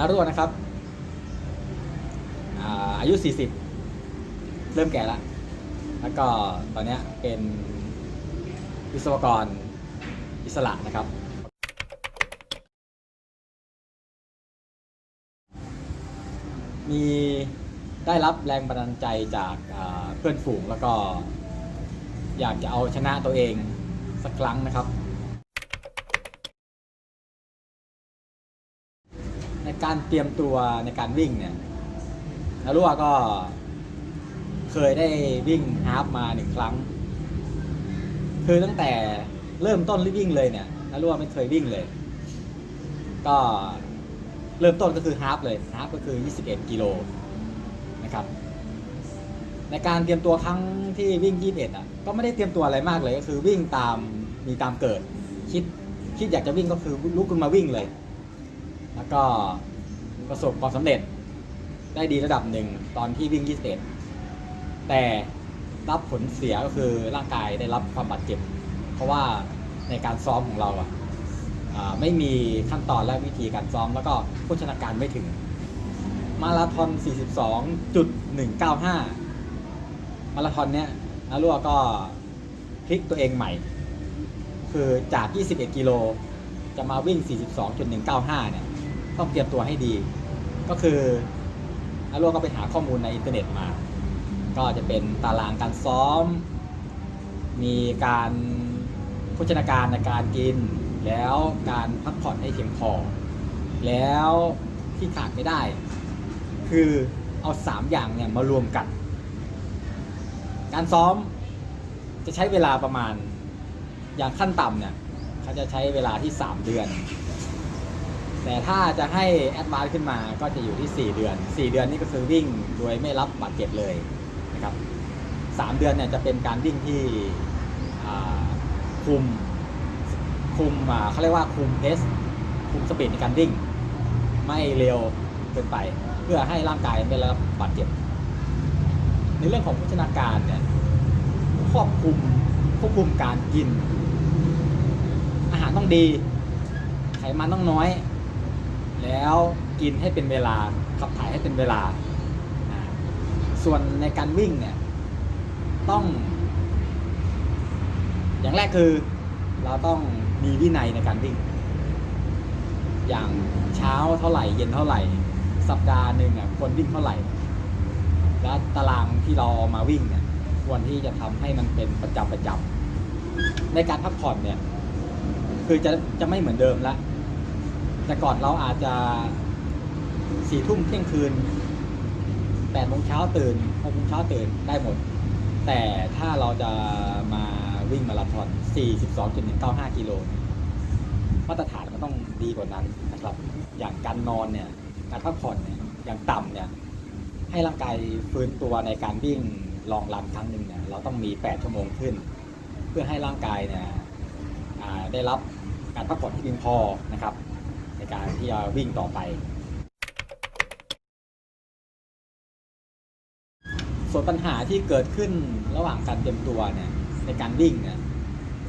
นารุ่นะครับ อายุ 40 เริ่มแก่แล้วแล้วก็ตอนนี้เป็นวิศวกรอิสระนะครับ มีได้รับแรงบันดาลใจจากเพื่อนฝูงแล้วก็อยากจะเอาชนะตัวเองสักครั้งนะครับ ใน การเตรียมตัวในการวิ่งเนี่ยนารัวก็เคยได้วิ่งฮาล์ฟมาหนึ่งครั้ง คือตั้งแต่เริ่มต้นวิ่งเลยเนี่ยนารัวไม่เคยวิ่งเลย ก็เริ่มต้นก็คือฮาล์ฟเลยฮาล์ฟก็คือ 21 กิโลนะครับ ในการเตรียมตัวครั้งที่วิ่ง 21อะก็ไม่ได้เตรียมตัวอะไรมากเลยก็คือวิ่งตามมีตามเกิด คิดคิดอยากจะวิ่งก็คือลุกขึ้นมาวิ่งเลย แล้วก็ ประสบความสำเร็จ ได้ดีระดับหนึ่งตอนที่วิ่ง 21 แต่รับผลเสียก็คือร่างกายได้รับความบาดเจ็บ เพราะว่าในการซ้อมของเราอะไม่มีขั้นตอนและวิธีการซ้อม แล้วก็โภชนาการไม่ถึง มาราธอน 42.195 มาราธอนเนี้ยนารัวก็พลิกตัวเองใหม่ คือจาก 21 กิโลจะมาวิ่ง 42.195 เนี่ย ต้องเตรียมตัวให้ดี ก็คือนารัวก็ไปหาข้อมูลในอินเทอร์เน็ตมา ก็จะเป็นตารางการซ้อม มีการโภชนาการในการกิน แล้วการพักผ่อนให้เพียงพอ แล้วที่ขาดไม่ได้ คือเอา 3 อย่างเนี่ยมารวมกัน การซ้อมจะใช้เวลาประมาณอย่างขั้นต่ำเนี่ยเขาจะใช้เวลาที่ 3 เดือน แต่ถ้าจะให้แอดวานซ์ขึ้นมาก็จะอยู่ที่ 4 เดือน 4 เดือนนี่ก็คือวิ่งโดยไม่รับบาดเจ็บเลยนะครับ3เดือนเนี่ยจะเป็นการวิ่งที่คุมคุมเขาเรียกว่าคุมเพสคุมสปีดในการวิ่ง ไม่เร็วเกินไป เพื่อให้ร่างกายไม่ได้รับบาดเจ็บ ในเรื่องของโภชนาการเนี่ยควบคุมควบคุมการกิน อาหารต้องดี ไขมันต้องน้อย แล้วกินให้เป็นเวลาขับถ่ายให้เป็นเวลา ส่วนในการวิ่งเนี่ยต้อง อย่างแรกคือเราต้องมีวินัยในการวิ่ง อย่างเช้าเท่าไหร่เย็นเท่าไหร่ สัปดาห์หนึ่งอะควรวิ่งเท่าไหร่ แล้วตารางที่เราเอามาวิ่งเนี่ยควรที่จะทำให้มันเป็นประจำประจำในการพักผ่อนเนี่ย คือจะจะไม่เหมือนเดิมละ แต่ก่อนเราอาจจะสี่ทุ่มเที่ยงคืนแปดโมงเช้าตื่นหกโมงเช้าตื่นได้หมด แต่ถ้าเราจะมาวิ่งมาราธอน 42.195 กิโลเนี่ยมาตรฐานมันต้องดีกว่านั้นนะครับ อย่างการนอนเนี่ย การพักผ่อนเนี่ย อย่างต่ำเนี่ย ให้ร่างกายฟื้นตัวในการวิ่งลองรันครั้งหนึ่งเนี่ย เราต้องมี 8 ชั่วโมงขึ้น เพื่อให้ร่างกายเนี่ยได้รับการพักผ่อนที่เพียงพอนะครับ ในการที่จะวิ่งต่อไป ส่วนปัญหาที่เกิดขึ้นระหว่างการเตรียมตัวเนี่ยในการวิ่งเนี่ย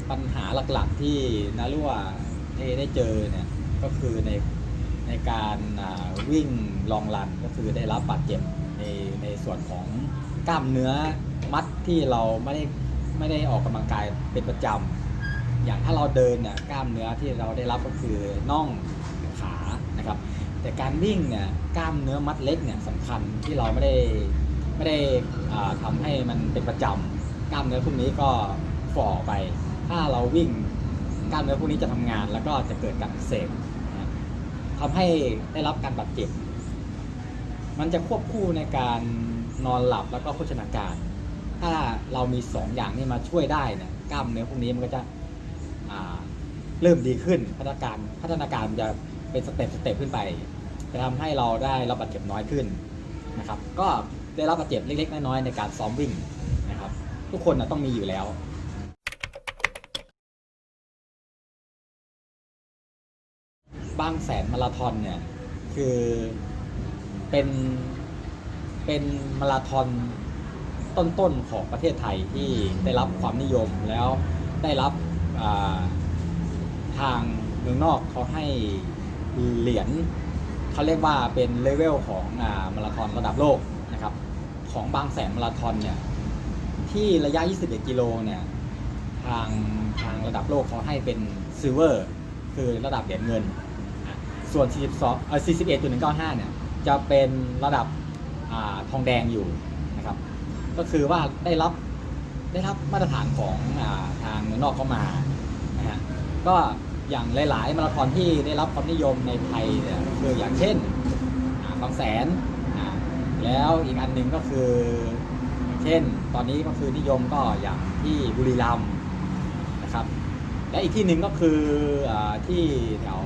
ปัญหาหลักๆที่นารั่วได้ได้เจอเนี่ยก็คือในในการวิ่งลองรันก็คือได้รับบาดเจ็บในในส่วนของกล้ามเนื้อมัดที่เราไม่ได้ไม่ได้ออกกำลังกายเป็นประจำอย่างถ้าเราเดินเนี่ยกล้ามเนื้อที่เราได้รับก็คือน่อง นะครับ แต่การวิ่งเนี่ยกล้ามเนื้อมัดเล็กเนี่ยสำคัญที่เราไม่ได้ไม่ได้อ่าทำให้มันเป็นประจำกล้ามเนื้อพวกนี้ก็ฝ่อไป ถ้าเราวิ่งกล้ามเนื้อพวกนี้จะทำงาน แล้วก็จะเกิดการเสบนะครับทำให้ได้รับการบาดเจ็บ มันจะควบคู่ในการนอนหลับแล้วก็โภชนาการ ถ้าเรามีสองอย่างนี้มาช่วยได้เนี่ยกล้ามเนื้อพวกนี้มันก็จะเริ่มดีขึ้นพัฒนาการพัฒนาการมันจะ เป็นสเต็ปสเต็ปขึ้นไป จะทำให้เราได้รับบาดเจ็บน้อยขึ้นนะครับ ก็ได้รับบาดเจ็บเล็กๆน้อยๆในการซ้อมวิ่งนะครับ ทุกคนนะต้องมีอยู่แล้วบางแสนมาราธอนเนี่ยคือเป็นเป็นมาราธอนต้นๆของประเทศไทยที่ได้รับความนิยมแล้วได้รับาทางเมืองนอกเขาให้ เหรียญเขาเรียกว่าเป็นเลเวลของอ่ามาราธอนระดับโลกนะครับของบางแสนมาราธอนเนี่ยที่ระยะ 21 กิโลเนี่ยทางทางระดับโลกเขาให้เป็นซิลเวอร์คือระดับเหรียญเงิน ส่วน 42เอ่อ41.195 เนี่ยจะเป็นระดับอาทองแดงอยู่นะครับ ก็คือว่าได้รับได้รับมาตรฐานของอาทางเมืองนอกเข้ามานะฮะก็ อย่างหลาย ๆ มาราธอนที่ได้รับความนิยมในไทยเนี่ยคืออย่างเช่นอ่าบางแสน แล้วอีกอันหนึ่งก็คือเช่น ตอนนี้ก็คือนิยมก็อย่างที่บุรีรัมย์นะครับ และอีกที่หนึ่งก็คืออที่แถว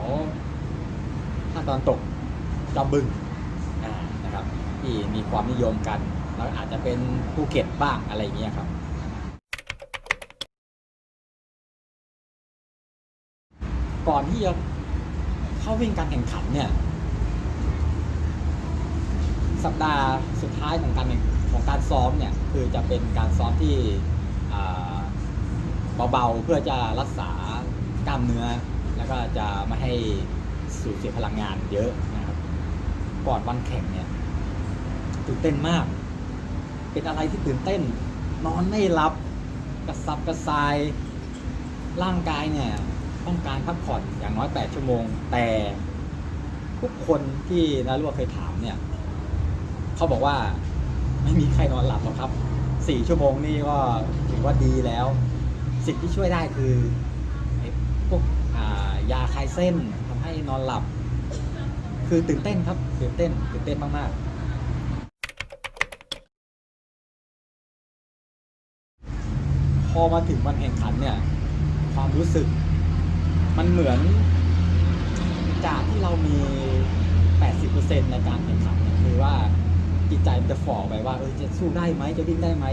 ภาคตะวันตกจอมบึงนะครับที่มีความนิยมกันแล้วอาจจะเป็นภูเก็ตบ้างอะไรอย่างเงี้ยครับ ก่อนที่จะเข้าวิ่งการแข่งขันเนี่ย สัปดาห์สุดท้ายของการของการซ้อมเนี่ยคือจะเป็นการซ้อมที่เบาๆเพื่อจะรักษากล้ามเนื้อ แล้วก็จะไม่ให้สูญเสียพลังงานเยอะนะครับก่อนวันแข่งเนี่ยตื่นเต้นมาก เป็นอะไรที่ตื่นเต้น นอนไม่หลับกระสับกระส่ายร่างกายเนี่ย ต้องการพักผ่อนอย่างน้อย 8 ชั่วโมง แต่ทุกคนที่นารัวเคยถามเนี่ยเขาบอกว่าไม่มีใครนอนหลับหรอกครับ 4 ชั่วโมงนี่ก็ถือว่าดีแล้ว สิ่งที่ช่วยได้คือพวกยาคลายเส้นทำให้นอนหลับ คือตื่นเต้นครับ ตื่นเต้น ตื่นเต้นมาก ๆพอมาถึงวันแข่งขันเนี่ย ความรู้สึก มันเหมือนจากที่เรามี 80%ในการแข่งขันเนี่ยคือว่าจิตใจมันจะฝ่อไปว่าเออจะสู้ได้ไหมจะวิ่งได้ไหม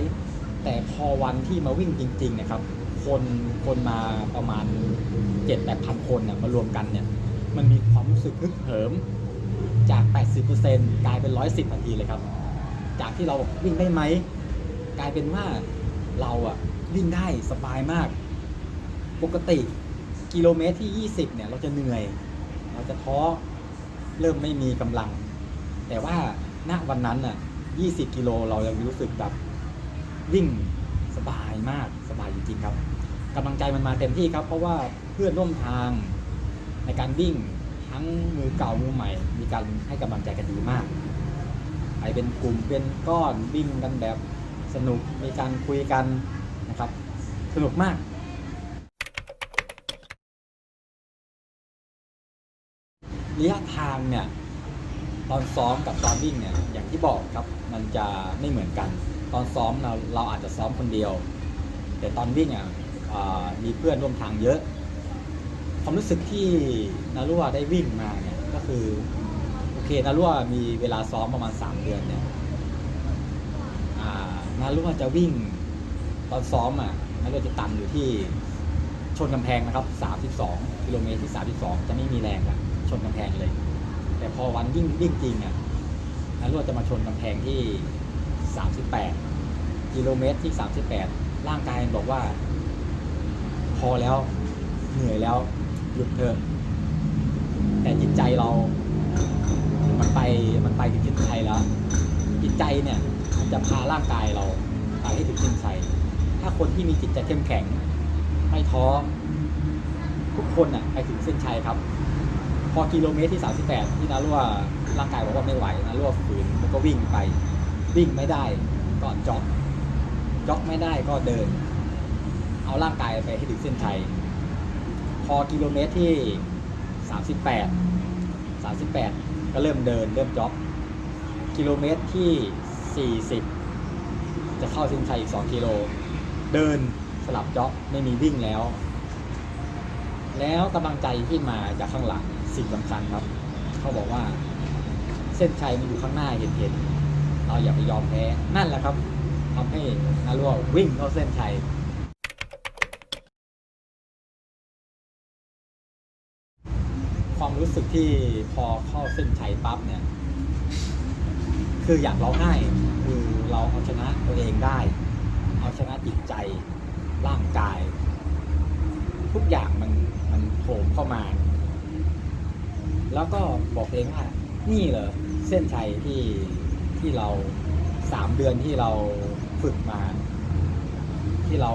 แต่พอวันที่มาวิ่งจริง ๆ นะครับ คนคนมาประมาณ 7-8พันคนเนี่ยมารวมกันเนี่ย มันมีความรู้สึกฮึกเหิม จาก 80%กลายเป็น 110ทันทีเลยครับ จากที่เราวิ่งได้ไหม กลายเป็นว่าเราอะวิ่งได้สบายมาก ปกติ กิโลเมตรที่ 20 เนี่ย เราจะเหนื่อย เราจะท้อเริ่มไม่มีกำลัง แต่ว่าณวันนั้นน่ะ 20 กิโลเรายังรู้สึกแบบวิ่งสบายมากสบายจริงๆครับกำลังใจมันมาเต็มที่ครับ เพราะว่าเพื่อนร่วมทางในการวิ่งทั้งมือเก่ามือใหม่ มีการให้กำลังใจกันดีมากไปเป็นกลุ่มเป็นก้อนวิ่งกันแบบสนุกมีการคุยกันนะครับ สนุกมาก ระยะทางเนี่ยตอนซ้อมกับตอนวิ่งเนี่ยอย่างที่บอกครับมันจะไม่เหมือนกัน ตอนซ้อมเราเราอาจจะซ้อมคนเดียว แต่ตอนวิ่งอะมีเพื่อนร่วมทางเยอะ ความรู้สึกที่นารุวาได้วิ่งมาเนี่ยก็คือโอเคนารุวามีเวลาซ้อมประมาณ 3 เดือนเนี่ยนารุวาจะวิ่งตอนซ้อมอะนารุวาจะตันอยู่ที่ชนกำแพงนะครับ 32กิโลเมตรที่ 32 จะไม่มีแรงละ นกำแพงเลย แต่พอวันวิ่งวิ่งจริงอะนารวาจะมาชนกำแพงที่ 38 กิโลเมตรที่ 38 ร่างกายบอกว่า พอแล้วเหนื่อยแล้วหยุดเถอะแต่จิตใจเรา มันไปมันไปถึงเส้นชัยแล้ว จิตใจเนี่ยมันจะพาร่างกายเราไปให้ถึงเส้นชัยถ้าคนที่มีจิตใจเข้มแข็ง ไม่ท้อทุกคนน่ะไปถึงเส้นชัยครับ พอกิโลเมตรที่ 38 ที่นารั่วร่างกายบอกว่าไม่ไหวนารั่วฝืนมันก็วิ่งไป วิ่งไม่ได้ก็จ็อกจ็อกไม่ได้ก็เดิน เอาร่างกายไปให้ถึงเส้นชัยพอกิโลเมตรที่ 38 38 ก็เริ่มเดินเริ่มจ็อกกิโลเมตรที่ 40 จะเข้าเส้นชัยอีก 2 กิโล เดินสลับจ็อกไม่มีวิ่งแล้ว แล้วกำลังใจที่มาจากข้างหลัง สิ่งสำคัญครับ เขาบอกว่า เส้นชัยมันอยู่ข้างหน้าเห็นเห็นๆเราอย่าไปยอมแพ้ นั่นแหละครับทำให้นารัววิ่งเข้าเส้นชัยความรู้สึกที่พอเข้าเส้นชัยปั๊บเนี่ย คืออยากร้องไห้คือเราเอาชนะตัวเองได้ เอาชนะจิตใจร่างกาย ทุกอย่างมันมันโผล่เข้ามา แล้วก็บอกเองว่านี่เหรอเส้นชัยที่ที่เราสามเดือนที่เราฝึกมา ที่เรา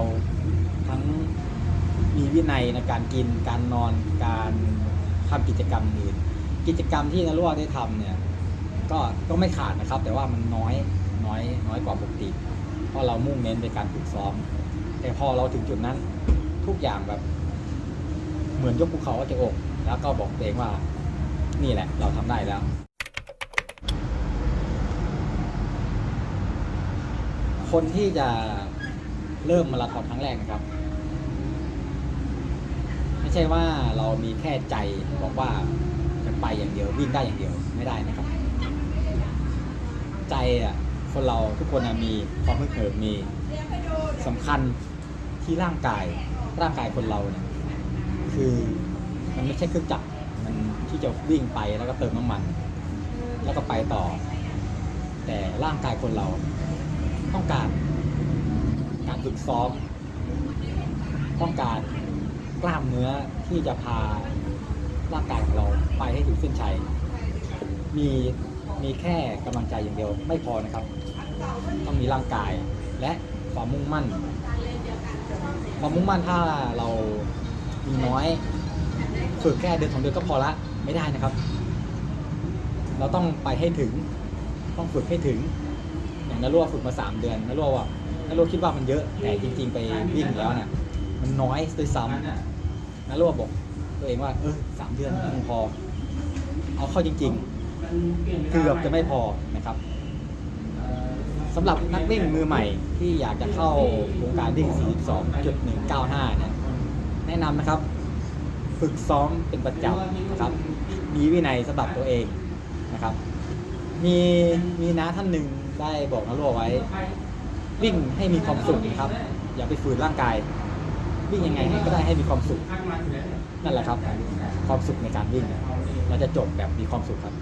ทั้งมีวินัยในการกินการนอนการทำกิจกรรมอื่นกิจกรรมที่นรั่วได้ทำเนี่ยก็ก็ไม่ขาดนะครับ แต่ว่ามันน้อยน้อยน้อยกว่าปกติ เพราะเรามุ่งเน้นในการฝึกซ้อม แต่พอเราถึงจุดนั้นทุกอย่างแบบ เหมือนยกภูเขาออกจากอก แล้วก็บอกตัวเองว่า นี่แหละ เราทำได้แล้ว คนที่จะเริ่มมาราธอนครั้งแรกนะครับ ไม่ใช่ว่าเรามีแค่ใจบอกว่าจะไปอย่างเดียววิ่งได้อย่างเดียวไม่ได้นะครับ ใจอะคนเราทุกคนมีความพึกเหิมมีสำคัญที่ร่างกายร่างกายคนเราเนี่ยคือมันไม่ใช่เครื่องจักร มันที่จะวิ่งไปแล้วก็เติมน้ำมัน แล้วก็ไปต่อ แต่ร่างกายคนเราต้องการการฝึกซ้อม ต้องการกล้ามเนื้อที่จะพาร่างกายของเราไปให้ถึงเส้นชัย มีมีแค่กำลังใจอย่างเดียวไม่พอนะครับ ต้องมีร่างกายและความมุ่งมั่น ความมุ่งมั่นถ้าเรามีน้อย ฝึกแค่เดือนสองเดือนก็พอละไม่ได้นะครับ เราต้องไปให้ถึง ต้องฝึกให้ถึง อย่างนารั่วฝึกมาสามเดือนนารั่วว่านารั่วคิดว่ามันเยอะแต่จริง ๆ ไปวิ่งแล้วเนี่ยมันน้อยด้วยซ้ำนารั่วบอกตัวเองว่าเออสามเดือนยังพอ เอาเข้าจริง ๆ เกือบจะไม่พอนะครับสำหรับนักวิ่งมือใหม่ที่อยากจะเข้าวงการวิ่ง 42.195 เนี่ยแนะนำนะครับ ฝึกซ้อมเป็นประจำนะครับ มีวินัยสำหรับตัวเองนะครับ มีมีน้าท่านหนึ่งได้บอกนะรั่วไว้ วิ่งให้มีความสุขนะครับ อย่าไปฝืนร่างกาย วิ่งยังไงให้ก็ได้ให้มีความสุข นั่นแหละครับ ความสุขในการวิ่ง เราจะจบแบบมีความสุขครับ